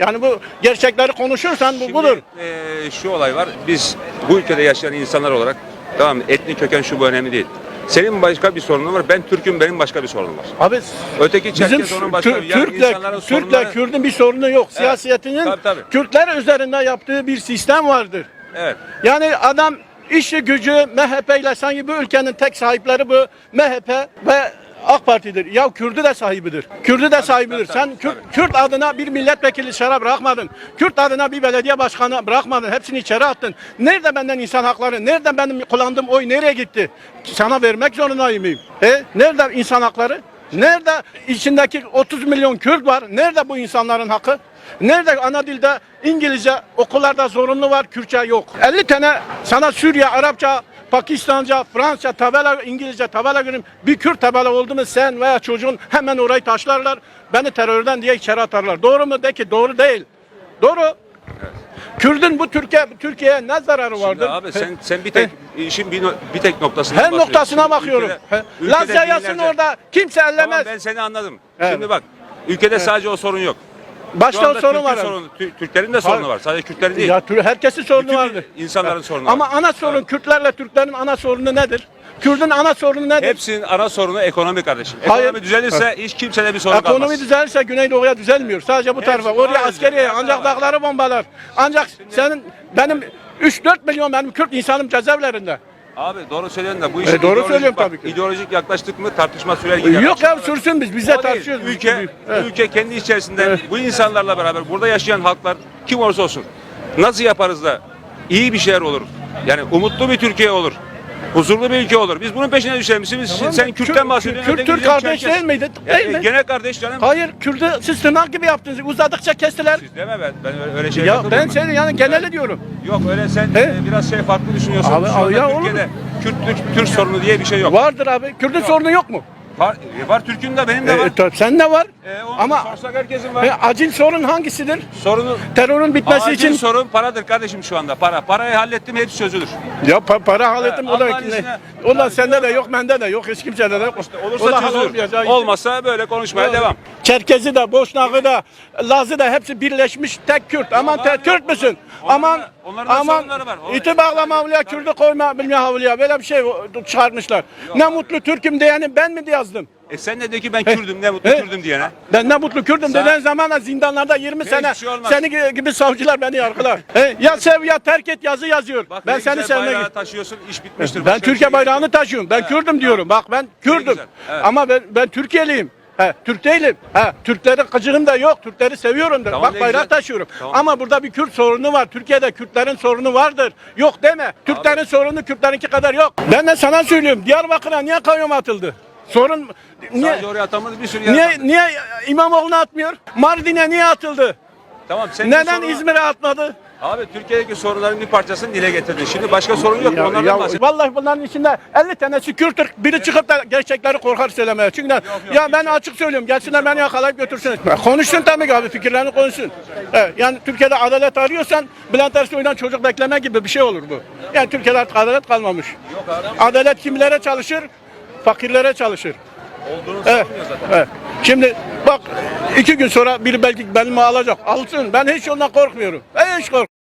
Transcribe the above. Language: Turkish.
Yani bu gerçekleri konuşursan bu Şimdi, budur. eee, şu olay var. Biz bu ülkede yaşayan insanlar olarak tamam etnik köken şu bu önemli değil. Senin başka bir sorunun var. Ben Türk'üm benim başka bir sorunum var. Abi Öteki Çerkez onun başka bir yani Türk'le Türk'le sorunları- Kürt'ün bir sorunu yok. Siyasetinin Tabii, tabii. Kürtler üzerinde yaptığı bir sistem vardır. Evet. Yani adam işi gücü MHP ile sanki bu ülkenin tek sahipleri bu MHP ve AK Parti'dir. Ya Kürt'ü de sahibidir. Kürt'ü de sahibidir. Sen. Kürt, Kürt adına bir milletvekili içeri bırakmadın. Kürt adına bir belediye başkanı bırakmadın. Hepsini içeri attın. Nerede benden insan hakları? Nerede benim kullandığım oy nereye gitti? Sana vermek zorundayım? E? Nerede insan hakları? Nerede içindeki 30 milyon Kürt var? Nerede bu insanların hakkı? Nerede ana dilde İngilizce okullarda zorunlu var, Kürtçe yok. 50 tane sana Suriye, Arapça, Pakistanca, Fransızca, tabela, İngilizce tabela görün. Bir Kürt tabela oldu mu sen veya çocuğun hemen orayı taşlarlar. Beni terörden diye içeri atarlar. Doğru mu? De ki doğru değil. Doğru. Kürt'ün bu Türkiye Türkiye'ye ne zararı vardır? Şimdi abi sen sen bir tek işin bir, no- bir tek noktasına Her noktasına Şimdi bakıyorum. ülkede- He. ülkede Laz yayasın binlerce- orada kimse ellemez. Tamam ben seni anladım. Evet. Şimdi bak ülkede sadece o sorun yok. Şu Başta o anda sorun var. sorunu- Tü- Türklerin de sorunu var. Sadece Kürtlerin değil. Ya tür- herkesin sorunu Bütün vardır. insanların sorunu var. Ama ana sorun Kürtlerle Türklerin ana sorunu nedir? Kürt'ün ana sorunu nedir? Hepsinin ana sorunu ekonomi kardeşim. Hayır. Ekonomi düzelirse hiç kimsede bir sorun Ekonomi kalmaz. düzelirse Güneydoğu'ya düzelmiyor. Sadece bu tarafa. Oraya hayır. askeriye ancak var? dağları bombalar. Ancak senin benim 3-4 milyon benim Kürt insanım cezaevlerinde. Abi doğru söylüyorsun da bu işin E, doğru söylüyorum bak, tabii ki. İdeolojik yaklaştık mı tartışma sürer gider. Yok ya sürsün biz. Biz de O değil. tartışıyoruz. Ülke, Evet. ülke kendi içerisinde bu insanlarla beraber burada yaşayan halklar kim olursa olsun nasıl yaparız da iyi bir şeyler olur. Yani umutlu bir Türkiye olur. Huzurlu bir ülke olur. Biz bunun peşine düşelim. Biz, Tamam sen? Kürt'ten Kürt- bahsediyorsun. Kürt- Türk kardeş değil miydi? Ya, Değil e, mi? Gene kardeş canım. Hayır Kürt'ü siz tırnak gibi yaptınız. Uzadıkça kestiler. Siz deme ben, ben öyle, şey Ya ben seni yani geneli diyorum. Yok öyle sen e, biraz şey farklı düşünüyorsun. Abi, ya Türkiye'de Kürt, Türk sorunu diye bir şey yok. Vardır abi. Kürt'ün sorunu yok mu? Var, e, var Türk'ün de benim de E, var. tabii sen de var. E, onu Ama sorsak herkesin var. e, acil sorun hangisidir? Sorunu Terörün bitmesi Acil için sorun paradır kardeşim şu anda. Para. Parayı hallettim hepsi çözülür. Ya pa- para hallettim o da Allah'ın izniyle. O da sende de yok, bende de yok, hiç kimsede de yok. O da Olursa çözülür. için. Olmazsa böyle konuşmaya devam. Çerkezi de, Boşnak'ı da, Laz'ı da hepsi birleşmiş tek Kürt. Aman tek. Kürt müsün? Onların aman da- onların da aman sorunları var. O- iti bağlama havluya, Kürt'ü koyma bilmem havluya. Böyle bir şey çıkarmışlar. Ne mutlu Türk'üm diyeni ben mi yazdım? E sen de de ki ben Kürdüm ne mutlu He. Kürdüm diyene. Ben ne mutlu Kürdüm Sen- dediğin zaman da zindanlarda 20 sene şey olmaz. seni gibi savcılar beni yargılar. He, ya sev ya terk et yazı yazıyor. Bak ben ne seni güzel sevmek bayrağı taşıyorsun iş bitmiştir. Ben Başka bir Türkiye şey bayrağını taşıyorum. Ben Kürdüm diyorum. Bak ben Kürdüm. güzel, evet. Ama ben ben Türkiye'liyim. He, Türk değilim. He, Türklerin kıcığım da yok. Türkleri seviyorum da. Tamam, Bak ne bayrak güzel. taşıyorum. Tamam. Ama burada bir Kürt sorunu var. Türkiye'de Kürtlerin sorunu vardır. Yok deme. Türklerin sorunu Kürtlerinki kadar yok. Ben de sana söylüyorum. Diyarbakır'a niye kayyum atıldı? Sorun niye Sadece oraya atamadı bir sürü yer niye atamadı. niye İmamoğlu'na atmıyor? Mardin'e niye atıldı? Tamam senin Neden sorunu- İzmir'e atmadı? Abi Türkiye'deki sorunların bir parçasını dile getirdin. Şimdi başka sorun yok. Ya, Onlardan ya, bahset. vallahi bunların içinde 50 tanesi Kürt'tür. Biri çıkıp da gerçekleri korkar söylemeye. Çünkü yok, ya ben açık söylüyorum. Gelsinler beni yakalayıp götürsün. Konuşsun tabii ki abi fikirlerini konuşsun. Evet, yani Türkiye'de adalet arıyorsan Bülent Ersoy'dan çocuk bekleme gibi bir şey olur bu. Yani Türkiye'de artık adalet kalmamış. Adalet kimlere çalışır? Fakirlere çalışır. Olduğunu Evet. zaten. evet. Şimdi bak iki gün sonra biri belki benimle alacak. Alsın. Ben hiç ondan korkmuyorum. Hiç korkmuyorum.